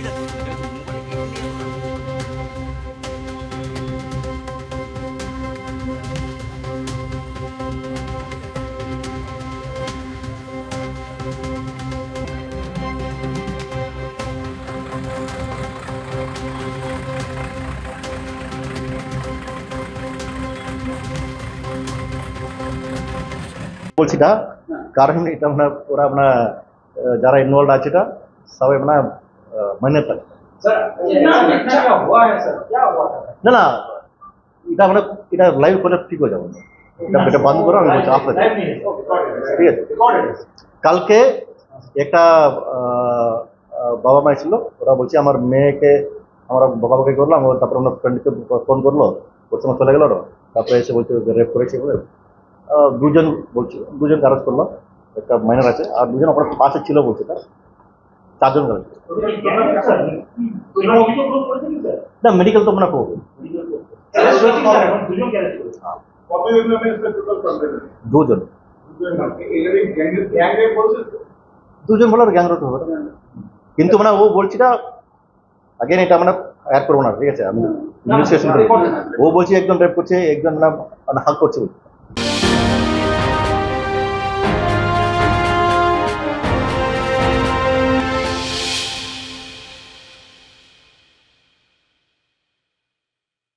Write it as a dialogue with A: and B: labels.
A: Gracias. বলছি না কারণ এটা মানে ওরা মানে, আপনার যারা ইনভলভ আছে এটা সবাই
B: মানে মানে লাগে
A: না না এটা আমরা এটা লাইভ করে ঠিক হয়ে যাব। এটা এটা বন্ধ করো আমি বলছি
B: আপনার
A: ঠিক আছে? কালকে একটা বাবা মা ছিল ওরা বলছে আমার মেয়েকে আমার বাবা মাকে করলাম তারপর আমার ফ্রেন্ডকে ফোন করল। ওর সময় চলে গেল তারপরে এসে বলছে রেপ করেছে বলে। দুজন বলছিল দুজন কারজ করল একটা মাইনার আছে আর দুজন আপনার পাশে ছিল বলছে না? চারজন
B: স্যার
A: না মেডিকেল তো আমরা করব
B: দুজন।
A: দুজন
C: দুজন নামে গ্যাং গ্যাং রেপ তো?
A: দুজন বলে গ্যাং রত হবে কিন্তু মানে ও বলছি না আগেন এটা মানে অ্যাড করব না ঠিক আছে? আমি ও বলছে একজন রেপ করছে একজন মানে হাক করছে বলছে।